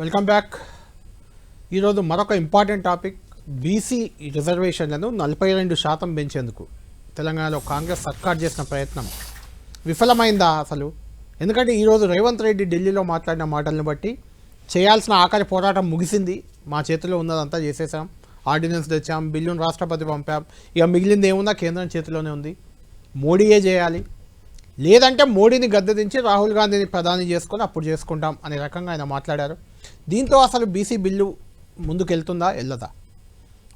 Welcome back ఈరోజు మరొక important topic BC రిజర్వేషన్లను నలభై రెండు శాతం పెంచేందుకు తెలంగాణలో కాంగ్రెస్ సర్కార్ చేసిన ప్రయత్నం విఫలమైందా అసలు? ఎందుకంటే ఈరోజు రేవంత్ రెడ్డి ఢిల్లీలో మాట్లాడిన మాటలను బట్టి చేయాల్సిన ఆఖరి పోరాటం ముగిసింది. మా చేతిలో ఉన్నదంతా చేసేసాం. ఆర్డినెన్స్ తెచ్చాం బిల్లును రాష్ట్రపతి పంపాం. ఇక మిగిలింది ఏముందా కేంద్రం చేతిలోనే ఉంది. మోడీయే చేయాలి. లేదంటే మోడీని గద్దెదించి రాహుల్ గాంధీని ప్రధాని చేసుకొని అప్పుడు చేసుకుంటాం అనే రకంగా ఆయన మాట్లాడారు. దీంతో అసలు బీసీ బిల్లు ముందుకెళ్తుందా? వెళ్ళదా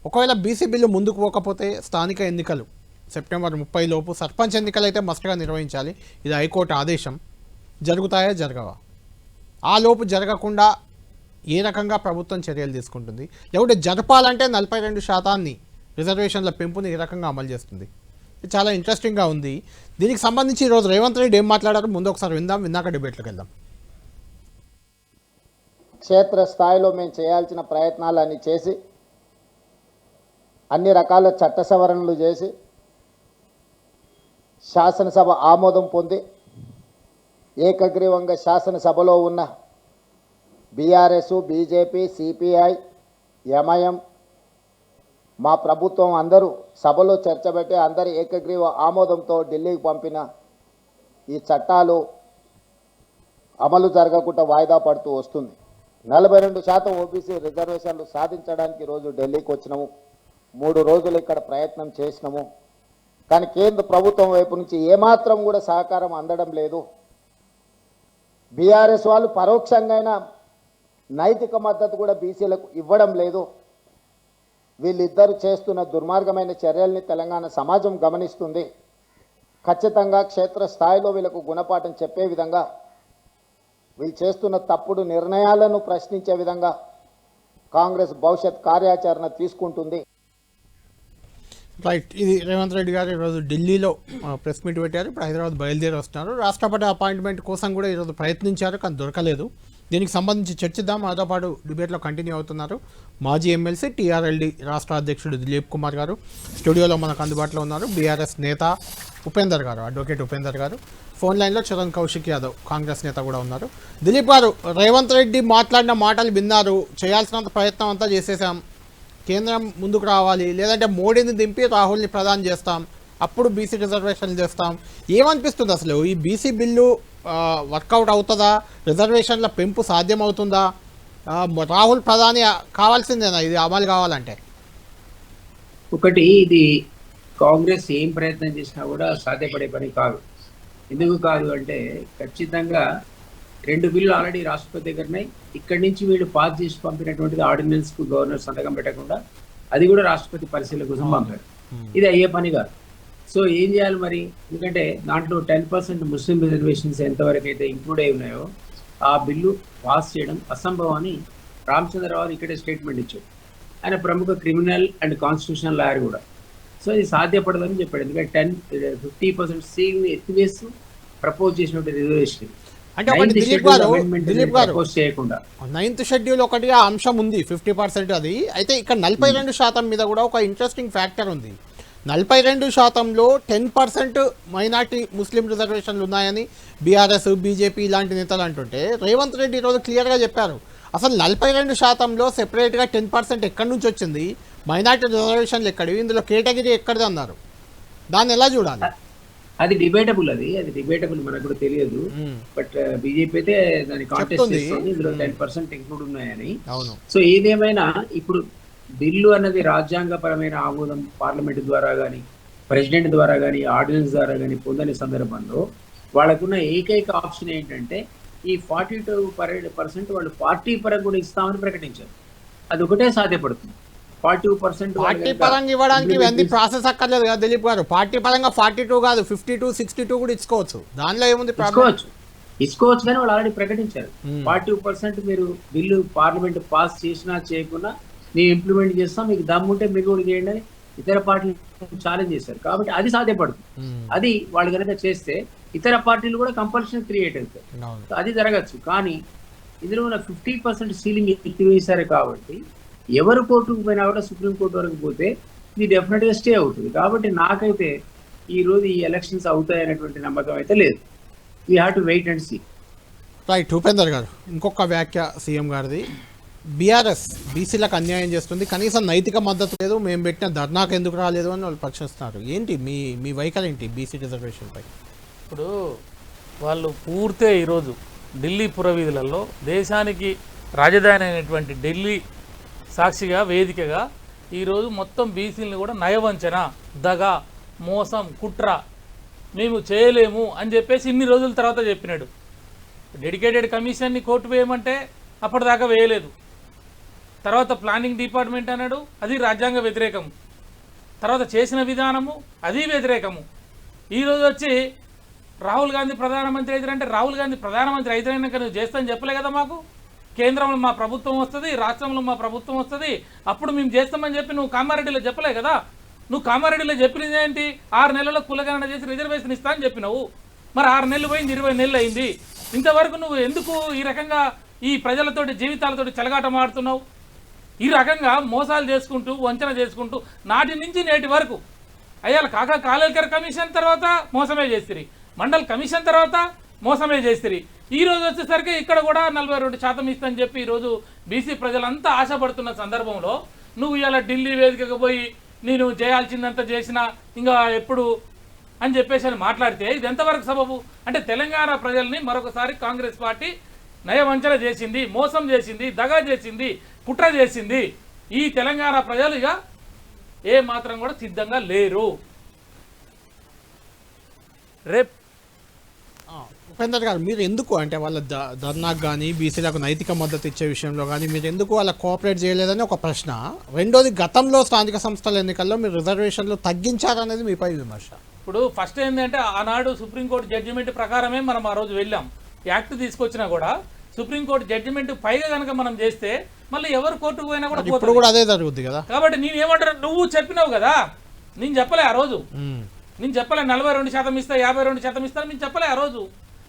ఒకవేళ బీసీ బిల్లు ముందుకు పోకపోతే స్థానిక ఎన్నికలు సెప్టెంబర్ ముప్పై లోపు సర్పంచ్ ఎన్నికలు అయితే మస్ట్గా నిర్వహించాలి. ఇది హైకోర్టు ఆదేశం. జరుగుతాయా? జరగవా? ఆ లోపు జరగకుండా ఏ రకంగా ప్రభుత్వం చర్యలు తీసుకుంటుంది? లేకుంటే జరపాలంటే నలభై రెండు శాతాన్ని రిజర్వేషన్ల పెంపుని ఏ రకంగా అమలు చేస్తుంది. ఇది చాలా ఇంట్రెస్టింగ్గా ఉంది. దీనికి సంబంధించి ఈరోజు రేవంత్ రెడ్డి ఏం మాట్లాడారు ముందు ఒకసారి విందాం. విన్నాక డిబేట్లోకి వెళ్దాం. క్షేత్ర స్థాయిలో మేము చేయాల్సిన ప్రయత్నాలన్నీ చేసి అన్ని రకాల చట్ట సవరణలు చేసి శాసనసభ ఆమోదం పొంది ఏకగ్రీవంగా శాసనసభలో ఉన్న బీఆర్ఎస్ బీజేపీ సిపిఐ ఎంఐఎం మా ప్రభుత్వం అందరూ సభలో చర్చ పెట్టి అందరి ఏకగ్రీవ ఆమోదంతో ఢిల్లీకి పంపిన ఈ చట్టాలు అమలు జరగకుండా వాయిదా పడుతూ వస్తుంది. నలభై రెండు శాతం ఓబీసీ రిజర్వేషన్లు సాధించడానికి రోజు ఢిల్లీకి వచ్చినాము. మూడు రోజులు ఇక్కడ ప్రయత్నం చేసినాము. కానీ కేంద్ర ప్రభుత్వం వైపు నుంచి ఏమాత్రం కూడా సహకారం అందడం లేదు. బీఆర్ఎస్ వాళ్ళు పరోక్షంగా నైతిక మద్దతు కూడా బీసీలకు ఇవ్వడం లేదు. వీళ్ళిద్దరు చేస్తున్న దుర్మార్గమైన చర్యల్ని తెలంగాణ సమాజం గమనిస్తుంది. ఖచ్చితంగా క్షేత్ర స్థాయిలో వీళ్ళకు గుణపాఠం చెప్పే విధంగా వీళ్ళు చేస్తున్న తప్పుడు నిర్ణయాలను ప్రశ్నించే విధంగా కాంగ్రెస్ భవిష్యత్ కార్యాచరణ తీసుకుంటుంది. రైట్. ఇది రేవంత్ రెడ్డి గారు ఈరోజు ఢిల్లీలో ప్రెస్ మీట్ పెట్టారు. ఇప్పుడు హైదరాబాద్ బయలుదేరి వస్తున్నారు. రాష్ట్రపతి అపాయింట్మెంట్ కోసం కూడా ఈరోజు ప్రయత్నించారు కానీ దొరకలేదు. దీనికి సంబంధించి చర్చిద్దాం. మాతో పాటు డిబేట్లో కంటిన్యూ అవుతున్నారు మాజీ ఎమ్మెల్సీ టీఆర్ఎల్డి రాష్ట్ర అధ్యక్షుడు దిలీప్ కుమార్ గారు. స్టూడియోలో మనకు అందుబాటులో ఉన్నారు బీఆర్ఎస్ నేత ఉపేందర్ గారు అడ్వకేట్ ఉపేందర్ గారు. ఫోన్ లైన్లో చరణ్ కౌశిక్ యాదవ్ కాంగ్రెస్ నేత కూడా ఉన్నారు. దిలీప్ గారు రేవంత్ రెడ్డి మాట్లాడిన మాటలు విన్నారు. చేయాల్సినంత ప్రయత్నం అంతా చేసేసాం. కేంద్రం ముందుకు రావాలి. లేదంటే మోడీని దింపి రాహుల్ని ప్రధాని చేస్తాం. అప్పుడు బీసీ రిజర్వేషన్లు చేస్తాం ఏమనిపిస్తుంది అసలు? ఈ బీసీ బిల్లు వర్కౌట్ అవుతుందా? రిజర్వేషన్ల పెంపు సాధ్యమవుతుందా? రాహుల్ ప్రధాని కావాల్సిందేనా? ఇది అమలు కావాలంటే. ఒకటి ఇది కాంగ్రెస్ ఏం ప్రయత్నం చేసినా కూడా సాధ్యపడే పని కాదు. ఎందుకు కాదు అంటే ఖచ్చితంగా రెండు బిల్లు ఆల్రెడీ రాష్ట్రపతి దగ్గర ఉన్నాయి. ఇక్కడి నుంచి వీళ్ళు పాస్ చేసి పంపినటువంటిది ఆర్డినెన్స్కు గవర్నర్ సంతకం పెట్టకుండా అది కూడా రాష్ట్రపతి పరిశీలన కోసం పంపారు. ఇది అయ్యే పని కాదు. సో ఏం చేయాలి మరి? ఎందుకంటే దాంట్లో టెన్ పర్సెంట్ ముస్లిం రిజర్వేషన్స్ ఎంతవరకు అయితే ఇంక్లూడ్ అయి ఉన్నాయో ఆ బిల్లు పాస్ చేయడం అసంభవం అని రామచంద్రరావు ఇక్కడే స్టేట్మెంట్ ఇచ్చాడు ఆయన ప్రముఖ క్రిమినల్ అండ్ కాన్స్టిట్యూషనల్ లాయర్ కూడా. సో ఇది సాధ్యపడదని చెప్పాడు. ఎందుకంటే టెన్ ఫిఫ్టీ పర్సెంట్ సీని ఎత్తివేస్తూ ప్రపోజ్ చేసినటువంటి రిజర్వేషన్. అంటే ఒకటి దిలీప్ గారు దిలీప్ గారు చేయకుండా. నైన్త్ షెడ్యూల్ ఒకటి ఆ అంశం ఉంది ఫిఫ్టీ పర్సెంట్ అది. అయితే ఇక్కడ నలభై రెండు శాతం మీద కూడా ఒక ఇంట్రెస్టింగ్ ఫ్యాక్టర్ ఉంది. నలభై రెండు శాతంలో టెన్ పర్సెంట్ మైనార్టీ ముస్లిం రిజర్వేషన్లు ఉన్నాయని బీఆర్ఎస్ బీజేపీ ఇలాంటి నేతలు అంటుంటే రేవంత్ రెడ్డి ఈరోజు క్లియర్గా చెప్పారు. అసలు నలభై రెండు శాతంలో సెపరేట్గా టెన్ పర్సెంట్ ఎక్కడి నుంచి వచ్చింది? మైనార్టీ రిజర్వేషన్లు ఎక్కడివి? ఇందులో కేటగిరీ ఎక్కడిది అన్నారు. దాన్ని ఎలా చూడాలి? అది డిబేటబుల్ అది. అది డిబేటబుల్ మనకు కూడా తెలియదు. బట్ బీజేపీ అయితే దాని కాంటెస్ట్. చేస్తుంది. ఇందులో టెన్ పర్సెంట్ ఇంక్లూడ్ ఉన్నాయని. సో ఏదేమైనా ఇప్పుడు బిల్లు అన్నది రాజ్యాంగపరమైన ఆమోదం పార్లమెంట్ ద్వారా కానీ ప్రెసిడెంట్ ద్వారా కానీ ఆర్డినెన్స్ ద్వారా కానీ పొందని సందర్భంలో వాళ్ళకున్న ఏకైక ఆప్షన్ ఏంటంటే ఈ ఫార్టీ టూ పర్సెంట్ వాళ్ళు పార్టీ పరంగా కూడా ఇస్తామని ప్రకటించారు. అది ఒకటే సాధ్యపడుతుంది. ఫార్టీ పర్సెంట్ పార్టీ పరంగా ఇవ్వడానికి ఇవన్నీ ప్రాసెస్ అక్కర్లేదు కదా దిలీప్ గారు. పార్టీ పరంగా ఫార్టీ టూ కాదు ఫిఫ్టీ టూ సిక్స్టీ టూ కూడా ఇచ్చుకోవచ్చు. దానిలో ఏముంది ఇచ్చుకోవచ్చు. ఇచ్చుకోవచ్చు కానీ వాళ్ళు ఆల్రెడీ ప్రకటించారు. Hmm. ఫార్టీ పర్సెంట్ మీరు బిల్లు పార్లమెంట్ పాస్ చేసినా చేయకున్నా మేము ఇంప్లిమెంట్ చేస్తాం మీకు దమ్ముంటే మీరు కూడా చేయండి అని ఇతర పార్టీలు ఛాలెంజ్ చేశారు. కాబట్టి అది సాధ్యపడుతుంది. మ్మ్. అది వాళ్ళు కనుక చేస్తే ఇతర పార్టీలు కూడా కంపల్షన్ క్రియేట్ అవుతాయి. అది జరగచ్చు. కానీ ఇందులో ఉన్న ఫిఫ్టీ పర్సెంట్ సీలింగ్ ఎత్తివేశారు కాబట్టి ఎవరు కోర్టుకు పోయినా కూడా సుప్రీంకోర్టు వరకు పోతే ఇది డెఫినెట్గా స్టే అవుతుంది. కాబట్టి నాకైతే ఈ రోజు ఈ ఎలక్షన్స్ అవుతాయనేటువంటి నమ్మకం అయితే లేదు. We have to wait and see right Upender garu ఇంకొక వ్యాఖ్య సీఎం గారిది. బీఆర్ఎస్ బీసీలకు అన్యాయం చేస్తుంది. కనీసం నైతిక మద్దతు లేదు. మేము పెట్టిన ధర్నాకు ఎందుకు రాలేదు అని వాళ్ళు ప్రశ్నిస్తున్నారు. ఏంటి మీ మీ వైఖరి ఏంటి బీసీ రిజర్వేషన్పై ఇప్పుడు వాళ్ళు పూర్తే ఈరోజు ఢిల్లీ పురవీధులలో దేశానికి రాజధాని అయినటువంటి ఢిల్లీ సాక్షిగా వేదికగా ఈరోజు మొత్తం బీసీలను కూడా నయవంచన దగ మోసం కుట్ర మేము చేయలేము అని చెప్పేసి ఇన్ని రోజుల తర్వాత చెప్పినాడు. డెడికేటెడ్ కమిషన్ని కోర్టు వేయమంటే అప్పటిదాకా వేయలేదు. తర్వాత ప్లానింగ్ డిపార్ట్మెంట్ అన్నాడు అది రాజ్యాంగ వ్యతిరేకం తర్వాత చేసిన విధానము అది వ్యతిరేకము. ఈరోజు వచ్చి రాహుల్ గాంధీ ప్రధానమంత్రి అయితే అంటే రాహుల్ గాంధీ ప్రధానమంత్రి అయితే నువ్వు చేస్తాను చెప్పలే కదా మాకు? కేంద్రంలో మా ప్రభుత్వం వస్తుంది రాష్ట్రంలో మా ప్రభుత్వం వస్తుంది. అప్పుడు మేము చేస్తామని చెప్పి నువ్వు కామారెడ్డిలో చెప్పలే కదా? నువ్వు కామారెడ్డిలో చెప్పినది ఏంటి? ఆరు నెలల్లో కులగణన చేసి రిజర్వేషన్ ఇస్తా అని చెప్పినావు. మరి ఆరు నెలలు పోయింది ఇరవై నెలలు అయింది. ఇంతవరకు నువ్వు ఎందుకు ఈ రకంగా ఈ ప్రజలతోటి జీవితాలతోటి చెలగాటం ఆడుతున్నావు? ఈ రకంగా మోసాలు చేసుకుంటూ వంచన చేసుకుంటూ నాటి నుంచి నేటి వరకు అయ్యాలి కాకా కాలేకర్ కమిషన్ తర్వాత మోసమే చేసిరి. మండల్ కమిషన్ తర్వాత మోసమే చేసిరి. ఈ రోజు వచ్చేసరికి ఇక్కడ కూడా నలభై రెండు శాతం ఇస్తని చెప్పి ఈరోజు బీసీ ప్రజలంతా ఆశపడుతున్న సందర్భంలో నువ్వు ఇలా ఢిల్లీ వేదికకు పోయి నేను చేయాల్సిందంత చేసినా ఇంకా ఎప్పుడు అని చెప్పేసి అని మాట్లాడితే ఇది ఎంతవరకు సబబు? అంటే తెలంగాణ ప్రజల్ని మరొకసారి కాంగ్రెస్ పార్టీ నయవంచన చేసింది మోసం చేసింది దగా చేసింది కుట్ర చేసింది. ఈ తెలంగాణ ప్రజలు ఇక ఏ మాత్రం కూడా సిద్ధంగా లేరు. రేప్ ఉపేందర్ గారు మీరు ఎందుకు అంటే వాళ్ళ ద- ధర్నాకు కానీ బీసీలకు నైతిక మద్దతు ఇచ్చే విషయంలో కానీ మీరు ఎందుకు వాళ్ళ కోఆపరేట్ చేయలేదని ఒక ప్రశ్న. రెండోది గతంలో స్థానిక సంస్థల ఎన్నికల్లో మీరు రిజర్వేషన్లు తగ్గించారనేది మీపై విమర్శ. ఇప్పుడు ఫస్ట్ ఏంటంటే ఆనాడు సుప్రీంకోర్టు జడ్జిమెంట్ ప్రకారమే మనం ఆ రోజు వెళ్ళాం. యాక్ట్ తీసుకొచ్చినా కూడా సుప్రీంకోర్టు జడ్జిమెంట్ పైగా కనుక మనం చేస్తే మళ్ళీ ఎవరు కోర్టుకు పోయినా కూడా ఇప్పుడు కూడా అదే జరుగుద్ది కదా. కాబట్టి నేను ఏమంటారు నువ్వు చెప్పినావు కదా. నేను చెప్పలే ఆ రోజు. నేను చెప్పలే నలభై రెండు శాతం ఇస్తా యాభై రెండు శాతం ఇస్తా మేము చెప్పలే ఆ రోజు.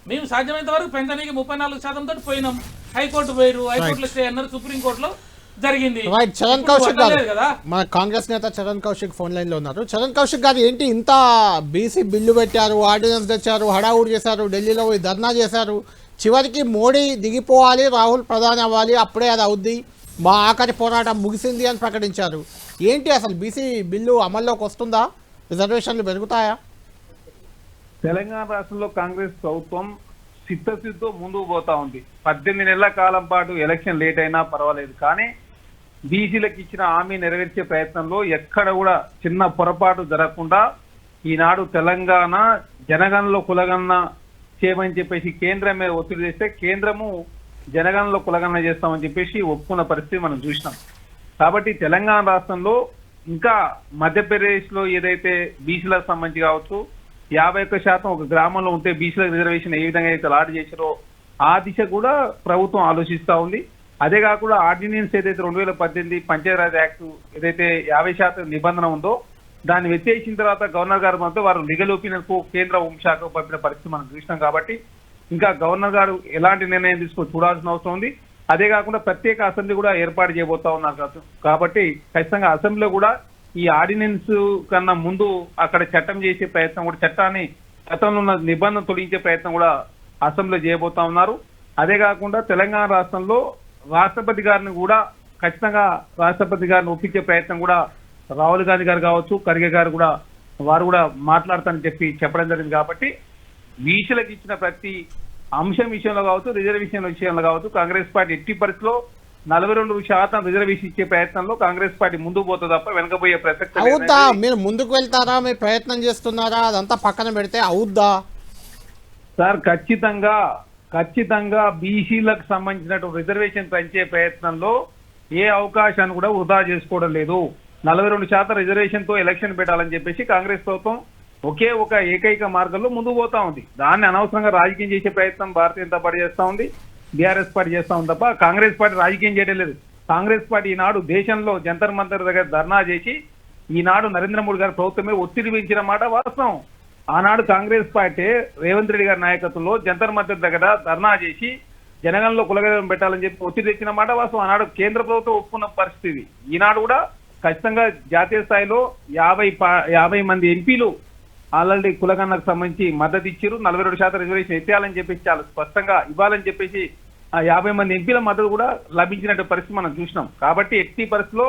మేము సాధ్యమైనంత వరకు పెంచడానికి ముప్పై నాలుగు శాతం తోటి పోయినాం. హైకోర్టు పోయారు హైకోర్టులో స్టే అన్నారు సుప్రీంకోర్టులో జరిగింది. చరణ్ కౌశిక్ గారు. మన కాంగ్రెస్ నేత చరణ్ కౌశిక్ ఫోన్ లైన్లో ఉన్నారు. చరణ్ కౌశిక్ గారు ఏంటి ఇంత బీసీ బిల్లు పెట్టారు ఆర్డినెన్స్ తెచ్చారు హడావుడి చేశారు ఢిల్లీలో పోయి ధర్నా చేశారు. చివరికి మోడీ దిగిపోవాలి రాహుల్ ప్రధాని అవ్వాలి అప్పుడే అది అవుద్ది. మా ఆఖరి పోరాటం ముగిసింది అని ప్రకటించారు. ఏంటి అసలు బీసీ బిల్లు అమల్లోకి వస్తుందా? రిజర్వేషన్లు పెరుగుతాయా? తెలంగాణ రాష్ట్రంలో కాంగ్రెస్ ప్రభుత్వం చిత్తశుద్ధితో ముందుకు పోతా ఉంది. పద్దెనిమిది నెలల కాలం పాటు ఎలక్షన్ లేట్ అయినా పర్వాలేదు. కానీ బీసీలకు ఇచ్చిన హామీ నెరవేర్చే ప్రయత్నంలో ఎక్కడ కూడా చిన్న పొరపాటు జరగకుండా ఈనాడు తెలంగాణ జనగణలో కులగణన చేయమని చెప్పేసి కేంద్రం మీద ఒత్తిడి చేస్తే కేంద్రము జనగణలో కులగణన చేస్తామని చెప్పేసి ఒప్పుకున్న పరిస్థితి మనం చూసినాం. కాబట్టి తెలంగాణ రాష్ట్రంలో ఇంకా మధ్యప్రదేశ్లో ఏదైతే బీసీలకు సంబంధించి కావచ్చు యాభై ఒక్క శాతం ఒక గ్రామంలో ఉంటే బీసీలకు రిజర్వేషన్ ఏ విధంగా అయితే లాడ్ చేశారో ఆ దిశ కూడా ప్రభుత్వం ఆలోచిస్తా ఉంది. అదే కాకుండా ఆర్డినెన్స్ ఏదైతే రెండు వేల పద్దెనిమిది పంచాయతీరాజ్ యాక్ట్ ఏదైతే యాభై శాతం నిబంధన ఉందో దాన్ని వ్యతిరేకించిన తర్వాత గవర్నర్ గారు మనతో వారు లీగల్ ఒపీనియన్కు కేంద్ర హోంశాఖకు పంపిన పరిస్థితి మనం చూసినాం కాబట్టి ఇంకా గవర్నర్ గారు ఎలాంటి నిర్ణయం తీసుకొని చూడాల్సిన అవసరం ఉంది. అదే కాకుండా ప్రత్యేక అసెంబ్లీ కూడా ఏర్పాటు చేయబోతా ఉన్నారు కాబట్టి- కాబట్టి ఖచ్చితంగా అసెంబ్లీలో కూడా ఈ ఆర్డినెన్స్ కన్నా ముందు అక్కడ చట్టం చేసే ప్రయత్నం కూడా చట్టాన్ని గతంలో ఉన్న నిబంధన తొలగించే ప్రయత్నం కూడా అసెంబ్లీలో చేయబోతా ఉన్నారు. అదే కాకుండా తెలంగాణ రాష్ట్రంలో రాష్ట్రపతి గారిని కూడా ఖచ్చితంగా రాష్ట్రపతి గారిని ఒప్పించే ప్రయత్నం కూడా రాహుల్ గాంధీ గారు కావచ్చు ఖర్గే గారు కూడా వారు కూడా మాట్లాడతానని చెప్పి చెప్పడం జరిగింది. కాబట్టి బీసీలకు ఇచ్చిన ప్రతి అంశం విషయంలో కావచ్చు రిజర్వేషన్ విషయంలో కావచ్చు కాంగ్రెస్ పార్టీ ఎట్టి పరిస్థితిలో నలభై రెండు శాతం రిజర్వేషన్ ఇచ్చే ప్రయత్నంలో కాంగ్రెస్ పార్టీ ముందుకు పోతుంది తప్ప వెనకపోయే ప్రసక్తి అవుద్దా? మీరు ముందుకు వెళ్తారా? మీరు ప్రయత్నం చేస్తున్నారా? అదంతా పక్కన పెడితే అవుద్దా? సార్ ఖచ్చితంగా ఖచ్చితంగా బీసీలకు సంబంధించినటువంటి రిజర్వేషన్ పెంచే ప్రయత్నంలో ఏ అవకాశాన్ని కూడా వృధా చేసుకోవడం లేదు. నలభై రెండు శాతం రిజర్వేషన్తో ఎలక్షన్ పెట్టాలని చెప్పేసి కాంగ్రెస్ ప్రభుత్వం ఒకే ఒక ఏకైక మార్గంలో ముందుకు పోతా ఉంది. దాన్ని అనవసరంగా రాజకీయం చేసే ప్రయత్నం భారతీయ జనతా పార్టీ చేస్తా ఉంది. బీఆర్ఎస్ పార్టీ చేస్తా ఉంది తప్ప కాంగ్రెస్ పార్టీ రాజకీయం చేయడం లేదు. కాంగ్రెస్ పార్టీ ఈనాడు దేశంలో జంతర్ మంతర్ దగ్గర ధర్నా చేసి ఈనాడు నరేంద్ర మోడీ గారి ప్రభుత్వం మీద ఒత్తిడి పెంచిన మాట వాస్తవం. ఆనాడు కాంగ్రెస్ పార్టీ రేవంత్ రెడ్డి గారి నాయకత్వంలో జంతర్ మంతర్ దగ్గర ధర్నా చేసి జనగణంలో కులగడం పెట్టాలని చెప్పి ఒత్తిడి తెచ్చిన మాట వాస్తవం. ఆనాడు కేంద్ర ప్రభుత్వం ఒప్పుకున్న పరిస్థితి ఈనాడు కూడా ఖచ్చితంగా జాతీయ స్థాయిలో యాభై పా- యాభై మంది ఎంపీలు ఆల్రెడీ కులగన్నకు సంబంధించి మద్దతు ఇచ్చారు. నలభై రెండు శాతం రిజర్వేషన్ ఎత్తేయాలని చెప్పేసి చాలా స్పష్టంగా ఇవ్వాలని చెప్పేసి ఆ యాభై మంది ఎంపీల మద్దతు కూడా లభించినట్టు పరిస్థితి మనం చూసినాం. కాబట్టి ఎట్టి పరిస్థితిలో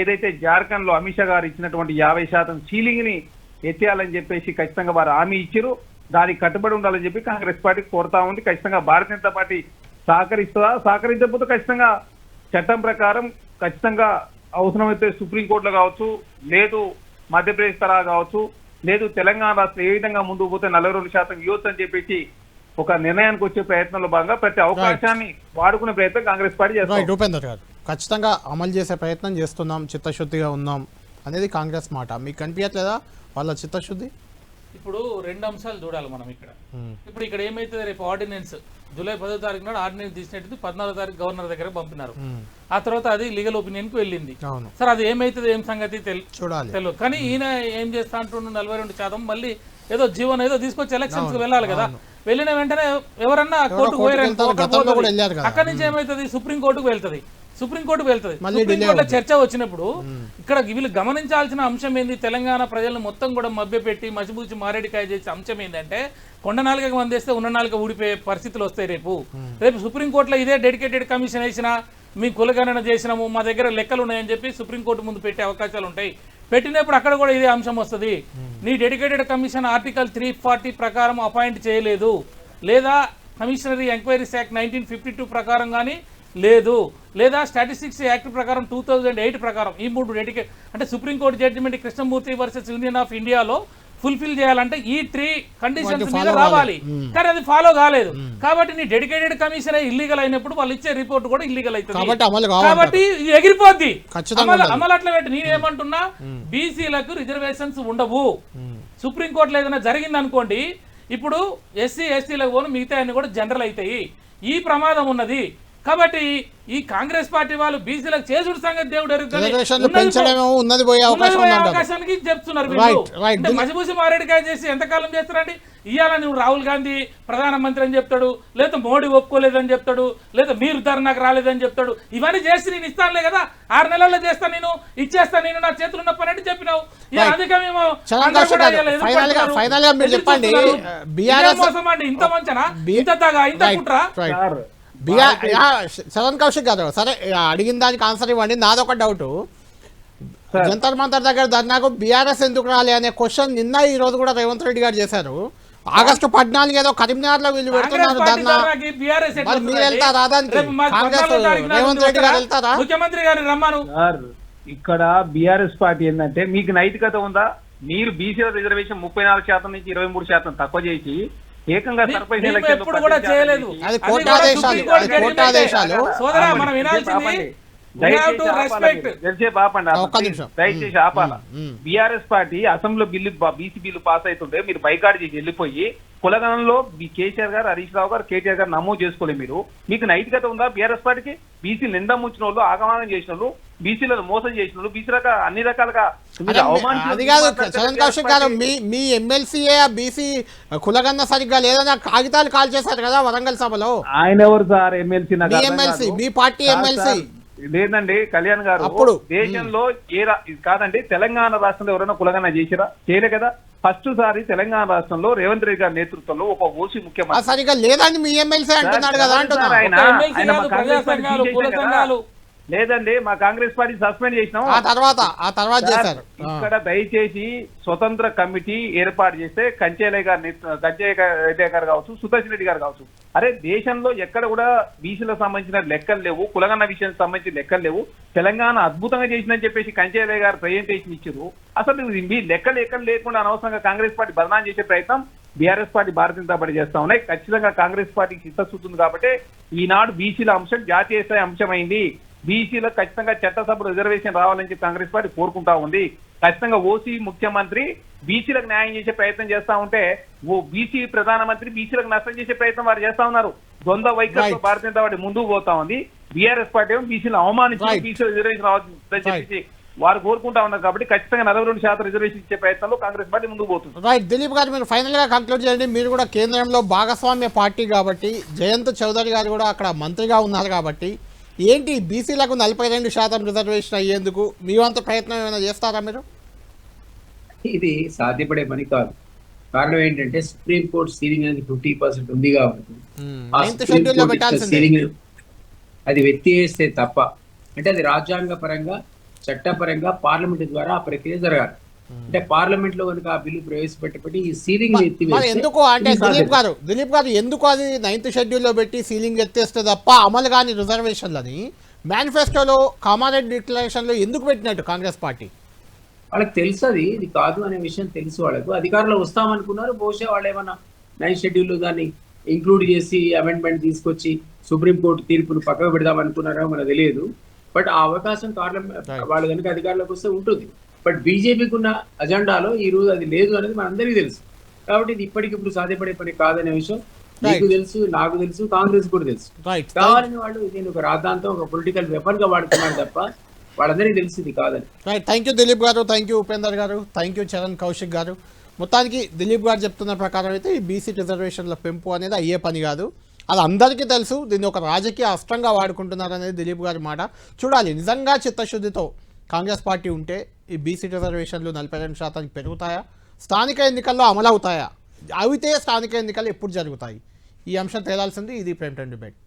ఏదైతే జార్ఖండ్లో అమిత్ షా గారు ఇచ్చినటువంటి యాభై శాతం సీలింగ్ని ఎత్తేయాలని చెప్పేసి ఖచ్చితంగా వారు హామీ ఇచ్చారు. దానికి కట్టుబడి ఉండాలని చెప్పి కాంగ్రెస్ పార్టీ కోరుతా ఉంది. ఖచ్చితంగా భారతీయ జనతా పార్టీ సహకరిస్తుందా? సహకరించకపోతే ఖచ్చితంగా చట్టం ప్రకారం ఖచ్చితంగా అవసరమైతే సుప్రీంకోర్టులో కావచ్చు లేదు మధ్యప్రదేశ్ తరహా కావచ్చు లేదు తెలంగాణ రాష్ట్రం ఏ విధంగా ముందుకు పోతే నలభై రెండు శాతం ఇవ్వచ్చు అని చెప్పేసి ఒక నిర్ణయానికి వచ్చే ప్రయత్నంలో భాగంగా ప్రతి అవకాశాన్ని వాడుకునే ప్రయత్నం కాంగ్రెస్ పార్టీ రైట్ చేస్తుంది ఉపేందర్ గారు. ఖచ్చితంగా అమలు చేసే ప్రయత్నం చేస్తున్నాం చిత్తశుద్ధిగా ఉన్నాం అనేది కాంగ్రెస్ మాట. మీకు కనిపించట్లేదా వాళ్ళ చిత్తశుద్ధి? ఇప్పుడు రెండు అంశాలు చూడాలి మనం ఇక్కడ. ఇప్పుడు ఇక్కడ ఏమైతుంది? రేపు ఆర్డినెన్స్ జూలై పదో తారీఖు నాడు ఆర్డినెన్స్ తీసినట్టు పద్నాలుగో తారీఖు గవర్నర్ దగ్గర పంపినారు. ఆ తర్వాత అది లీగల్ ఒపీనియన్కి వెళ్ళింది. సరే అది ఏమైతుంది? ఏం సంగతి? తెలియదు కానీ ఈయన ఏం చేస్తా అంటుండు? నలభై రెండు శాతం మళ్ళీ ఏదో జీవన్ ఏదో తీసుకొచ్చి ఎలక్షన్స్కి వెళ్ళాలి కదా. వెళ్ళిన వెంటనే ఎవరన్నా కోర్టుకు వెళ్తారు, అక్కడ నుంచి ఏమైతుంది? సుప్రీం కోర్టుకు వెళ్తది. సుప్రీం కోర్టుకు వెళ్తది. మళ్ళీ సుప్రీం delay కోర్టులో అవుతుంది. చర్చ వచ్చినప్పుడు ఇక్కడ వీళ్ళు గమనించాల్సిన అంశం ఏంది? తెలంగాణ ప్రజలను మొత్తం కూడా మభ్యపెట్టి మసిబూచి మారేడికాయ చేసే అంశం ఏంటంటే కొండ నాలుగకి వందేస్తే ఉన్న నాలుక ఊడిపోయే పరిస్థితులు వస్తాయి రేపు. రేపు సుప్రీంకోర్టులో ఇదే డెడికేటెడ్ కమిషన్ వేసినా మీ కులగణన చేసినాము మా దగ్గర లెక్కలు ఉన్నాయని చెప్పి సుప్రీంకోర్టు ముందు పెట్టే అవకాశాలు ఉంటాయి. పెట్టినప్పుడు అక్కడ కూడా ఇదే అంశం వస్తుంది. నీ dedicated commission article three forty ప్రకారం అపాయింట్ చేయలేదు. లేదా commissionary enquiries act nineteen fifty two ప్రకారం కానీ లేదు. లేదా స్టాటిస్టిక్స్ యాక్ట్ ప్రకారం టూ థౌజండ్ ఎయిట్ ప్రకారం ఈ మూడు డెడికేట్ అంటే supreme court judgement Krishnamurthy versus union of ఇండియాలో ఫుల్ఫిల్ చేయాలంటే ఈ త్రీ కండిషన్స్ మీద రావాలి. కానీ అది ఫాలో కాలేదు. కాబట్టి నీ డెడికేటెడ్ కమిషన్ ఇల్లీగల్ అయినప్పుడు వాళ్ళు ఇచ్చే రిపోర్ట్ కూడా ఇల్లీగల్ అవుతుంది. కాబట్టి ఎగిరిపోద్ది. అమలు అట్లా పెట్టి నేనేమంటున్నా బీసీలకు రిజర్వేషన్స్ ఉండవు. సుప్రీంకోర్టులో ఏదైనా జరిగింది అనుకోండి ఇప్పుడు ఎస్సీ ఎస్టీలకు పోను మిగతా అన్ని కూడా జనరల్ అవుతాయి. ఈ ప్రమాదం ఉన్నది. కాబట్టి ఈ కాంగ్రెస్ పార్టీ వాళ్ళు బీసీలకు చేసుడు సంగతి దేవుడు ఉన్నది పోయే ఉందంటారు. అవకాశానికి చెప్తున్నారు మసిబూసి మారేడుకాయ చేసి ఎంతకాలం చేస్తారండి? ఇవాళ నువ్వు రాహుల్ గాంధీ ప్రధానమంత్రి అని చెప్తాడు లేదా మోడీ ఒప్పుకోలేదని చెప్తాడు లేదా మీరు ధర్నాకు రాలేదని చెప్తాడు. ఇవన్నీ చేసి నేను ఇస్తానులే కదా ఆరు నెలల్లో చేస్తాను నేను ఇచ్చేస్తాను నేను నా చేతులు ఉన్న పని అంటే చెప్పినావు చెప్పండి, ఇంత మంచనా? ఇంత తగా ఇంత కుట్ర? బిఆర్ శరణ్ కౌశిక్ గారు సరే అడిగిన దానికి ఆన్సర్ ఇవ్వండి నాదొక డౌట్. జంతర్ మంతర్ దగ్గర ధర్నాకు బీఆర్ఎస్ ఎందుకు రాలి అనే క్వశ్చన్ నిన్న ఈ రోజు కూడా రేవంత్ రెడ్డి గారు చేశారు ఆగస్టు పద్నాలుగు ఏదో కరీంనగర్లో వీళ్ళు పెడుతున్నారు ధర్నా మరి? వెళ్తారా దానికి? కాంగ్రెస్ రేవంత్ రెడ్డి గారు? వెళ్తారా? ముఖ్యమంత్రి గారిని రమ్మను ఇక్కడ బీఆర్ఎస్ పార్టీ ఏంటంటే మీకు నైతికత ఉందా మీరు బీసీల రిజర్వేషన్ ముప్పై నాలుగు శాతం నుంచి ఇరవై మూడు శాతం తక్కువ చేసి ఏకంగా ఎలక్షన్లో ఎప్పుడు కూడా చేయలేదు. అది. సోదరా మనం వినాల్సింది దయచేసి ఆపాలి. బీఆర్ఎస్ పార్టీ అసెంబ్లీలో బిల్లు బీసీ బిల్లు పాస్ అవుతుంటే మీరు బైకాట్ చేసి వెళ్ళిపోయి కులగణంలో మీ కేసీఆర్ గారు హరీష్ రావు గారు కేటీఆర్ గారు నమోదు చేసుకోలేదు మీరు. మీకు నైతికత ఉందా బీఆర్ఎస్ పార్టీకి? బీసీ నింద ముంచిన వాళ్ళు ఆగమనం చేసిన వాళ్ళు బీసీలను మోసం చేసిన బీసీ రకాల అన్ని రకాలుగా అదే, కాదు చరణ్ కౌశిక్ గారు మీ మీ ఎమ్మెల్సీఏ బీసీ కులగన్న సరిగ్గా లేదన్న కాగితాలు కాల్ చేశారు కదా వరంగల్ సభలో. ఆయన ఎవరు సార్ ఎమ్మెల్సీ ఎమ్మెల్సీ. మీ పార్టీ ఎమ్మెల్సీ. లేదండి కళ్యాణ్ గారు అప్పుడు. దేశంలో ఏ కాదండి తెలంగాణ రాష్ట్రంలో ఎవరైనా కులగన చేసిరా? చేయలే కదా. ఫస్ట్ సారి తెలంగాణ రాష్ట్రంలో రేవంత్ రెడ్డి గారి నేతృత్వంలో ఒక ఓసీ ముఖ్యమంత్రి. సరిగ్గా లేదని మీ ఎమ్మెల్సీ అంటున్నాడు కదా సార్, అంటున్నా. ఆయన- లేదండి మా కాంగ్రెస్ పార్టీ సస్పెండ్ చేసినాం. ఆ తర్వాత ఆ తర్వాత సార్, చేశారు. ఆ. ఇక్కడ దయచేసి స్వతంత్ర కమిటీ ఏర్పాటు చేస్తే కంచేలయ్య గారి రెడ్డి గారు కావచ్చు సుదర్శన్ రెడ్డి గారు కావచ్చు. అరే దేశంలో ఎక్కడ కూడా బీసీలకు సంబంధించిన లెక్కలు లేవు కులగన్న విషయం సంబంధించిన లెక్కలు లేవు. తెలంగాణ అద్భుతంగా చేసిందని చెప్పేసి కంచేలయ్య గారు ప్రజెంటేషన్ ఇచ్చారు. అసలు మీ లెక్కలు ఎక్కడ లేకుండా అనవసరంగా కాంగ్రెస్ పార్టీ బదనాం చేసే ప్రయత్నం BRS party Bharatiya Janata party చేస్తా ఉన్నాయి. ఖచ్చితంగా కాంగ్రెస్ పార్టీకి చిత్తశుద్ధి ఉంది కాబట్టి ఈనాడు బీసీల అంశం జాతీయ స్థాయి అంశమైంది. బీసీలకు ఖచ్చితంగా చట్టసభ రిజర్వేషన్ రావాలని చెప్పి కాంగ్రెస్ పార్టీ కోరుకుంటా ఉంది. ఖచ్చితంగా ఓసీ ముఖ్యమంత్రి బీసీలకు న్యాయం చేసే ప్రయత్నం చేస్తా ఉంటే ఓ బీసీ ప్రధానమంత్రి బీసీలకు నష్టం చేసే ప్రయత్నం వారు చేస్తా ఉన్నారు. ద్వంద్వ వైఖరితో Right. భారతీయ జనతా పార్టీ ముందుకు పోతా ఉంది. బీఆర్ఎస్ పార్టీ ఏమో బీసీలు అవమానించి. బీసీ రిజర్వేషన్ రావాలని చెప్పేసి వారు కోరుకుంటా ఉన్నారు కాబట్టి ఖచ్చితంగా నలభై రెండు శాతం రిజర్వేషన్ ఇచ్చే ప్రయత్నంలో కాంగ్రెస్ పార్టీ ముందుకు పోతుంది. రైట్ దిలీప్ గారు మీరు ఫైనల్గా కంక్లూడ్ చేయండి. మీరు కూడా కేంద్రంలో భాగస్వామ్య పార్టీ కాబట్టి జయంత్ చౌదరి గారు కూడా అక్కడ మంత్రిగా ఉన్నారు కాబట్టి ఏంటి బీసీలకు నలభై రెండు శాతం రిజర్వేషన్ అయ్యేందుకు మీ వంతు ప్రయత్నం ఏమైనా చేస్తారా మీరు? ఇది సాధ్యపడే పని కాదు. కారణం ఏంటంటే సుప్రీం కోర్టు సీలింగ్ అనేది ఫిఫ్టీ పర్సెంట్ ఉంది కాబట్టి సీలింగ్ అది వ్యక్తిస్తే తప్ప. అంటే అది రాజ్యాంగ పరంగా చట్టపరంగా పార్లమెంట్ ద్వారా ఆ ప్రక్రియ జరగాలి. అంటే పార్లమెంట్లో కనుక ఆ బిల్లు ప్రవేశపెట్టబట్టి ఈ సీలింగ్ ఎందుకు అంటే దిలీప్ గారు దిలీప్ గారు ఎందుకు అది నైన్త్ షెడ్యూల్లో పెట్టి సీలింగ్ ఎత్తేస్తే తప్ప అమలు కాని రిజర్వేషన్లని మేనిఫెస్టోలో కామారెడ్డి డిక్లరేషన్లో ఎందుకు పెట్టినట్టు కాంగ్రెస్ పార్టీ? వాళ్ళకి తెలుసు అది ఇది కాదు అనే విషయం తెలుసు వాళ్ళకు. అధికారంలో వస్తామనుకున్నారు బహుశా వాళ్ళు ఏమన్నా నైన్ షెడ్యూల్ దాన్ని ఇంక్లూడ్ చేసి అమెండ్మెంట్ తీసుకొచ్చి సుప్రీంకోర్టు తీర్పును పక్కకు పెడదాం అనుకున్నారో మనకు తెలియదు. బట్ ఆ అవకాశం Right. వాళ్ళు కనుక అధికారంలోకి వస్తే ఉంటుంది. బట్ బీజేపీకి ఉన్న అజెండాలో ఈ రోజు అది లేదు అనేది మనందరికీ తెలుసు. కాబట్టి ఇది ఇప్పటికిప్పుడు సాధ్యపడే పని కాదనే విషయం. Right. తెలుసు నాకు తెలుసు కాంగ్రెస్ కూడా తెలుసు. కావాలని వాళ్ళు దీన్ని ఒక రాద్ధాంతం ఒక పొలిటికల్ వెపన్గా వాడుతున్నారు తప్ప వాళ్ళందరికీ తెలుసు ఇది కాదని. రైట్ థ్యాంక్ యూ దిలీప్ గారు. థ్యాంక్ యూ ఉపేందర్ గారు. థ్యాంక్ యూ చరణ్ కౌశిక్ గారు. మొత్తానికి దిలీప్ గారు చెప్తున్న ప్రకారం అయితే ఈ బీసీ రిజర్వేషన్ల పెంపు అనేది అయ్యే పని కాదు. అది అందరికీ తెలుసు. దీన్ని ఒక రాజకీయ అస్త్రంగా వాడుకుంటున్నారు అనేది దిలీప్ గారి మాట. చూడాలి. నిజంగా చిత్తశుద్ధితో కాంగ్రెస్ పార్టీ ఉంటే ఈ బీసీ రిజర్వేషన్లు నలభై రెండు శాతానికి పెరుగుతాయా? స్థానిక ఎన్నికల్లో అమలవుతాయా అవితే స్థానిక ఎన్నికలు ఎప్పుడు జరుగుతాయి? ఈ అంశం తేలాల్సింది ఇది ప్రేమ్ టెన్ డిబేట్